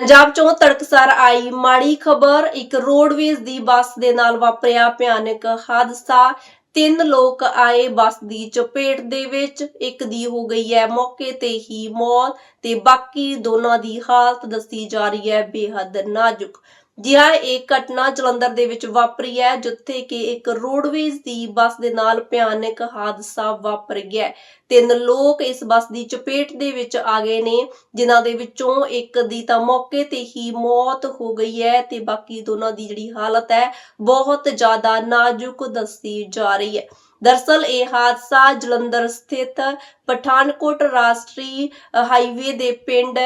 ਪੰਜਾਬ ਚੋਂ ਤੜਕਸਾਰ ਆਈ ਮਾੜੀ ਖਬਰ। ਇੱਕ ਰੋਡਵੇਜ਼ ਦੀ ਬੱਸ ਦੇ ਨਾਲ ਵਾਪਰਿਆ ਭਿਆਨਕ ਹਾਦਸਾ। ਤਿੰਨ ਲੋਕ ਆਏ ਬੱਸ ਦੀ ਚਪੇਟ ਦੇ ਵਿੱਚ। ਇੱਕ ਦੀ ਹੋ ਗਈ ਹੈ ਮੌਕੇ ਤੇ ਹੀ ਮੌਤ ਤੇ ਬਾਕੀ ਦੋਨਾਂ ਦੀ ਹਾਲਤ ਦੱਸੀ ਜਾ ਰਹੀ ਹੈ ਬੇਹੱਦ ਨਾਜ਼ੁਕ। ਜੀ ਇਹ ਘਟਨਾ ਜਲੰਧਰ ਦੇ ਵਿੱਚ ਵਾਪਰੀ ਹੈ, ਜਿੱਥੇ ਕਿ ਇੱਕ ਰੋਡਵੇਜ਼ ਦੀ ਬੱਸ ਦੇ ਨਾਲ ਭਿਆਨਕ ਹਾਦਸਾ ਵਾਪਰ ਗਿਆ ਤਿੰਨ ਲੋਕ ਇਸ ਬੱਸ ਦੀ ਚਪੇਟ ਦੇ ਵਿੱਚ ਆ ਗਏ ਨੇ, ਜਿਨ੍ਹਾਂ ਦੇ ਵਿੱਚੋਂ ਇੱਕ ਦੀ ਤਾਂ ਮੌਕੇ ਤੇ ਹੀ ਮੌਤ ਹੋ ਗਈ ਹੈ ਤੇ ਬਾਕੀ ਦੋਨਾਂ ਦੀ ਜਿਹੜੀ ਹਾਲਤ ਹੈ, ਬਹੁਤ ਜ਼ਿਆਦਾ ਨਾਜ਼ੁਕ ਦੱਸੀ ਜਾ ਰਹੀ ਹੈ। ਦਰਸਲ ਇਹ ਹਾਦਸਾ ਜਲੰਧਰ ਸਥਿਤ ਪਠਾਨਕੋਟ ਰਾਸ਼ਟਰੀ ਹਾਈਵੇ ਦੇ ਪਿੰਡ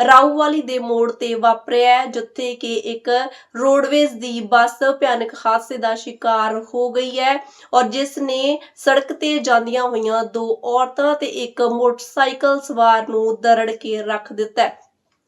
ਰਾਊਵਾਲੀ ਦੇ ਮੋੜ ਤੇ ਵਾਪਰਿਆ ਹੈ, ਜਿੱਥੇ ਕਿ ਇੱਕ ਰੋਡਵੇਜ਼ ਦੀ ਬੱਸ ਭਿਆਨਕ ਹਾਦਸੇ ਦਾ ਸ਼ਿਕਾਰ ਹੋ ਗਈ ਹੈ ਔਰ ਜਿਸ ਨੇ ਸੜਕ ਤੇ ਜਾਂਦੀਆਂ ਹੋਈਆਂ ਦੋ ਔਰਤਾਂ ਤੇ ਇੱਕ ਮੋਟਰਸਾਈਕਲ ਸਵਾਰ ਨੂੰ ਦਰੜ ਕੇ ਰੱਖ ਦਿੱਤਾ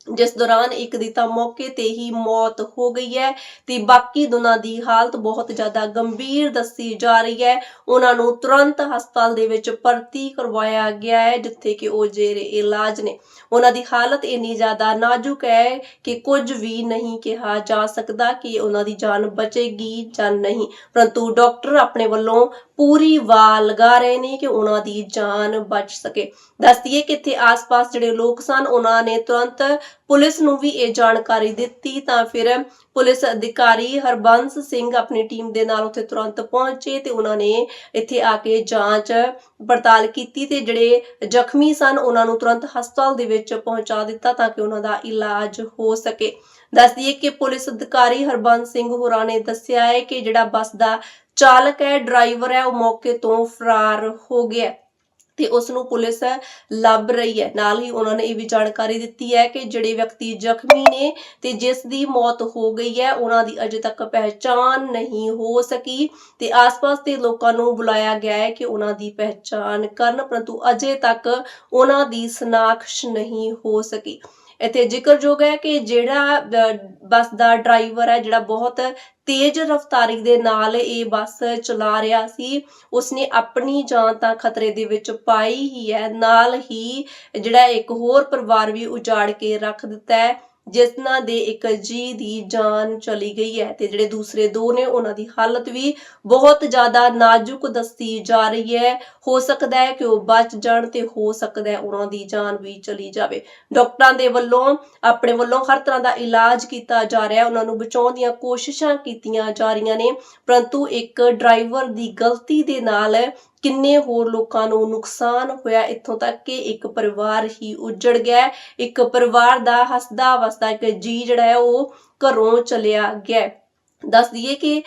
ਜਿਸ ਦੌਰਾਨ ਇੱਕ ਦੀ ਤਾਂ ਮੌਕੇ ਤੇ ਹੀ ਮੌਤ ਹੋ ਗਈ ਹੈ ਤੇ ਬਾਕੀ ਦੋਨਾਂ ਦੀ ਹਾਲਤ ਬਹੁਤ ਜ਼ਿਆਦਾ ਗੰਭੀਰ ਦੱਸੀ ਜਾ ਰਹੀ ਹੈ। ਉਹਨਾਂ ਨੂੰ ਤੁਰੰਤ ਹਸਪਤਾਲ ਦੇ ਵਿੱਚ ਭਰਤੀ ਕਰਵਾਇਆ ਗਿਆ ਹੈ, ਜਿੱਥੇ ਕਿ ਉਹ ਜੇਰੇ ਇਲਾਜ ਨੇ। ਉਹਨਾਂ ਦੀ ਹਾਲਤ ਇੰਨੀ ਜ਼ਿਆਦਾ ਨਾਜ਼ੁਕ ਹੈ ਕਿ ਕੁਝ ਵੀ ਨਹੀਂ ਕਿਹਾ ਜਾ ਸਕਦਾ ਕਿ ਉਹਨਾਂ ਦੀ ਜਾਨ ਬਚੇਗੀ ਜਾਂ ਨਹੀਂ। ਪਰੰਤੂ ਡਾਕਟਰ ਆਪਣੇ ਵੱਲੋਂ ਪੂਰੀ ਵਾਹ ਲਗਾ ਰਹੇ ਨੇ ਕਿ ਉਹਨਾਂ ਦੀ ਜਾਨ ਬਚ ਸਕੇ। ਦੱਸ ਕਿ ਇੱਥੇ ਆਸ-ਪਾਸ ਜਿਹੜੇ ਲੋਕ ਸਨ, ਉਹਨਾਂ ਨੇ ਤੁਰੰਤ ਪੁਲਿਸ ਨੂੰ ਵੀ ਇਹ ਜਾਣਕਾਰੀ ਦਿੱਤੀ ਤਾਂ ਫਿਰ ਪੁਲਿਸ ਅਧਿਕਾਰੀ ਹਰਬੰਸ ਸਿੰਘ ਆਪਣੀ ਟੀਮ ਦੇ ਨਾਲ ਉੱਥੇ ਤੁਰੰਤ ਪਹੁੰਚੇ ਤੇ ਉਹਨਾਂ ਨੇ ਇੱਥੇ ਆ ਕੇ ਜਾਂਚ ਪੜਤਾਲ ਕੀਤੀ ਤੇ ਜਿਹੜੇ ਜ਼ਖਮੀ ਸਨ, ਉਹਨਾਂ ਨੂੰ ਤੁਰੰਤ ਹਸਪਤਾਲ ਦੇ ਵਿੱਚ ਪਹੁੰਚਾ ਦਿੱਤਾ ਤਾਂ ਕਿ ਉਹਨਾਂ ਦਾ ਇਲਾਜ ਹੋ ਸਕੇ। ਦੱਸ ਦਈਏ ਕਿ ਪੁਲਿਸ ਅਧਿਕਾਰੀ ਹਰਬੰਸ ਸਿੰਘ ਹੋਰਾਂ ਨੇ ਦੱਸਿਆ ਹੈ ਕਿ ਜਿਹੜਾ ਬੱਸ ਦਾ ਚਾਲਕ ਹੈ, ਡਰਾਈਵਰ ਹੈ, ਉਹ ਮੌਕੇ ਤੋਂ ਫਰਾਰ ਹੋ ਗਿਆ ਤੇ ਉਸ ਨੂੰ ਪੁਲਿਸ ਲੱਭ ਰਹੀ ਹੈ। ਨਾਲ ਹੀ ਉਹਨਾਂ ਨੇ ਇਹ ਵੀ ਜਾਣਕਾਰੀ ਦਿੱਤੀ ਹੈ ਕਿ ਜਿਹੜੇ ਵਿਅਕਤੀ ਜ਼ਖਮੀ ਨੇ ਤੇ ਜਿਸ ਦੀ ਮੌਤ ਹੋ ਗਈ ਹੈ, ਉਹਨਾਂ ਦੀ ਅਜੇ ਤੱਕ ਪਹਿਚਾਣ ਨਹੀਂ ਹੋ ਸਕੀ ਤੇ ਆਸ-ਪਾਸ ਦੇ ਲੋਕਾਂ ਨੂੰ ਬੁਲਾਇਆ ਗਿਆ ਹੈ ਕਿ ਉਹਨਾਂ ਦੀ ਪਹਿਚਾਣ ਕਰਨ, ਪਰੰਤੂ ਅਜੇ ਤੱਕ ਉਹਨਾਂ ਦੀ ਸਨਾਖਸ਼ ਨਹੀਂ ਹੋ ਸਕੀ। ਇੱਥੇ ਜ਼ਿਕਰਯੋਗ ਹੈ ਕਿ ਜਿਹੜਾ ਬੱਸ ਦਾ ਡਰਾਈਵਰ ਹੈ, ਜਿਹੜਾ ਬਹੁਤ ਤੇਜ਼ ਰਫ਼ਤਾਰੀ ਦੇ ਨਾਲ ਇਹ ਬੱਸ ਚਲਾ ਰਿਹਾ ਸੀ, ਉਸਨੇ ਆਪਣੀ ਜਾਨ ਤਾਂ ਖਤਰੇ ਦੇ ਵਿੱਚ ਪਾਈ ਹੀ ਹੈ, ਨਾਲ ਹੀ ਜਿਹੜਾ ਇੱਕ ਹੋਰ ਪਰਿਵਾਰ ਵੀ ਉਜਾੜ ਕੇ ਰੱਖ ਦਿੱਤਾ ਹੈ। ਜਿਸ ਦੇ ਇੱਕ ਜੀ ਦੀ ਜਾਨ ਚਲੀ ਗਈ ਹੈ ਤੇ ਜਿਹੜੇ ਦੂਸਰੇ ਦੋ ਨੇ, ਉਹਨਾਂ ਦੀ ਹਾਲਤ ਵੀ ਬਹੁਤ ਜ਼ਿਆਦਾ ਨਾਜ਼ੁਕ ਦੱਸੀ ਜਾ ਰਹੀ ਹੈ। ਹੋ ਸਕਦਾ ਹੈ ਕਿ ਉਹ ਬਚ ਜਾਣ ਤੇ ਹੋ ਸਕਦਾ ਹੈ ਉਹਨਾਂ ਦੀ ਜਾਨ ਵੀ ਚਲੀ ਜਾਵੇ। ਡਾਕਟਰਾਂ ਦੇ ਵੱਲੋਂ, ਆਪਣੇ ਵੱਲੋਂ ਹਰ ਤਰ੍ਹਾਂ ਦਾ ਇਲਾਜ ਕੀਤਾ ਜਾ ਰਿਹਾ ਹੈ। ਉਹਨਾਂ ਨੂੰ ਬਚਾਉਣ ਦੀਆਂ ਕੋਸ਼ਿਸ਼ਾਂ ਕੀਤੀਆਂ ਜਾ ਰਹੀਆਂ ਨੇ, ਪਰੰਤੂ ਇੱਕ ਡਰਾਈਵਰ ਦੀ ਗਲਤੀ ਦੇ ਨਾਲ ਕਿੰਨੇ ਹੋਰ ਲੋਕਾਂ ਨੂੰ ਨੁਕਸਾਨ ਹੋਇਆ ਇੱਥੋਂ ਤੱਕ ਕਿ ਇੱਕ ਪਰਿਵਾਰ ਹੀ ਉੱਜੜ ਗਿਆ। ਇੱਕ ਪਰਿਵਾਰ ਦਾ ਹੱਸਦਾ ਵਸਦਾ ਇੱਕ ਜੀ ਜਿਹੜਾ ਹੈ ਉਹ ਘਰੋਂ ਚਲਿਆ ਗਿਆ। ਦੱਸ ਦਈਏ ਕਿ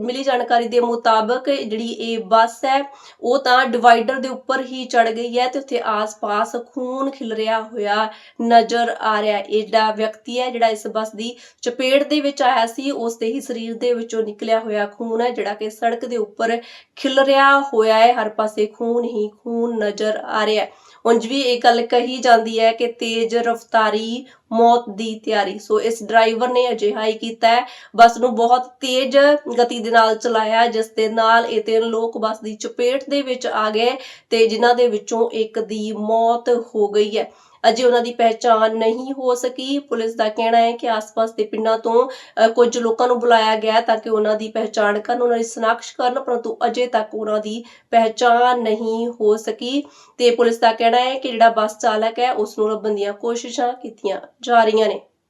ਮਿਲੀ ਜਾਣਕਾਰੀ ਦੇ ਮੁਤਾਬਕ ਜਿਹੜੀ ਇਹ ਬੱਸ ਹੈ, ਉਹ ਤਾਂ ਡਿਵਾਈਡਰ ਦੇ ਉੱਪਰ ਹੀ ਚੜ ਗਈ ਹੈ ਤੇ ਉੱਥੇ ਆਸ-ਪਾਸ ਖੂਨ ਖਿਲਰਿਆ ਹੋਇਆ ਨਜ਼ਰ ਆ ਰਿਹਾ ਇਹ ਜਿਹੜਾ ਵਿਅਕਤੀ ਹੈ, ਜਿਹੜਾ ਇਸ ਬੱਸ ਦੀ ਚਪੇਟ ਦੇ ਵਿੱਚ ਆਇਆ ਸੀ, ਉਸ ਦੇ ਹੀ ਸਰੀਰ ਦੇ ਵਿੱਚੋਂ ਨਿਕਲਿਆ ਹੋਇਆ ਖੂਨ ਹੈ, ਜਿਹੜਾ ਕਿ ਸੜਕ ਦੇ ਉੱਪਰ ਖਿਲਰਿਆ ਹੋਇਆ ਹੈ। ਹਰ ਪਾਸੇ ਖੂਨ ਹੀ ਖੂਨ ਨਜ਼ਰ ਆ ਰਿਹਾ ਹੈ। ਉਂਝ ਵੀ ਇਹ ਗੱਲ ਕਹੀ ਜਾਂਦੀ ਹੈ ਕਿ ਤੇਜ਼ ਰਫ਼ਤਾਰੀ ਮੌਤ ਦੀ ਤਿਆਰੀ। ਸੋ ਇਸ ਡਰਾਈਵਰ ਨੇ ਅਜਿਹਾ ਹੀ ਕੀਤਾ ਹੈ। ਬੱਸ ਨੂੰ ਬਹੁਤ ਤੇਜ਼ ਗਤੀ ਦੇ ਨਾਲ ਚਲਾਇਆ, ਜਿਸ ਦੇ ਨਾਲ ਇਹ ਤਿੰਨ ਲੋਕ ਬੱਸ ਦੀ ਚਪੇਟ ਦੇ ਵਿੱਚ ਆ ਗਏ ਤੇ ਜਿਨ੍ਹਾਂ ਦੇ ਵਿੱਚੋਂ ਇੱਕ ਦੀ ਮੌਤ ਹੋ ਗਈ ਹੈ। ਅਜੇ ਉਹਨਾਂ ਦੀ ਪਹਿਚਾਣ ਨਹੀਂ ਹੋ ਸਕੀ। ਪੁਲਿਸ ਦਾ ਕਹਿਣਾ ਹੈ ਕਿ ਆਸ-ਪਾਸ ਦੇ ਪਿੰਡਾਂ ਤੋਂ ਅ, ਕੁਝ ਲੋਕਾਂ ਨੂੰ ਬੁਲਾਇਆ ਗਿਆ ਤਾਂ ਕਿ ਉਹਨਾਂ ਦੀ ਪਹਿਚਾਣ ਕਰਨ ਉਹਨਾਂ ਦੀ ਸ਼ਨਾਖਤ ਕਰਨ ਪਰੰਤੂ ਅਜੇ ਤੱਕ ਉਹਨਾਂ ਦੀ ਪਹਿਚਾਣ ਨਹੀਂ ਹੋ ਸਕੀ। ਤੇ ਪੁਲਿਸ ਦਾ ਕਹਿਣਾ ਹੈ ਕਿ ਜਿਹੜਾ ਬੱਸ ਚਾਲਕ ਹੈ ਉਸ ਨੂੰ ਲੱਭਣ ਦੀਆਂ ਕੋਸ਼ਿਸ਼ਾਂ ਕੀਤੀਆਂ ਜਾ ਰਹੀਆਂ ਨੇ।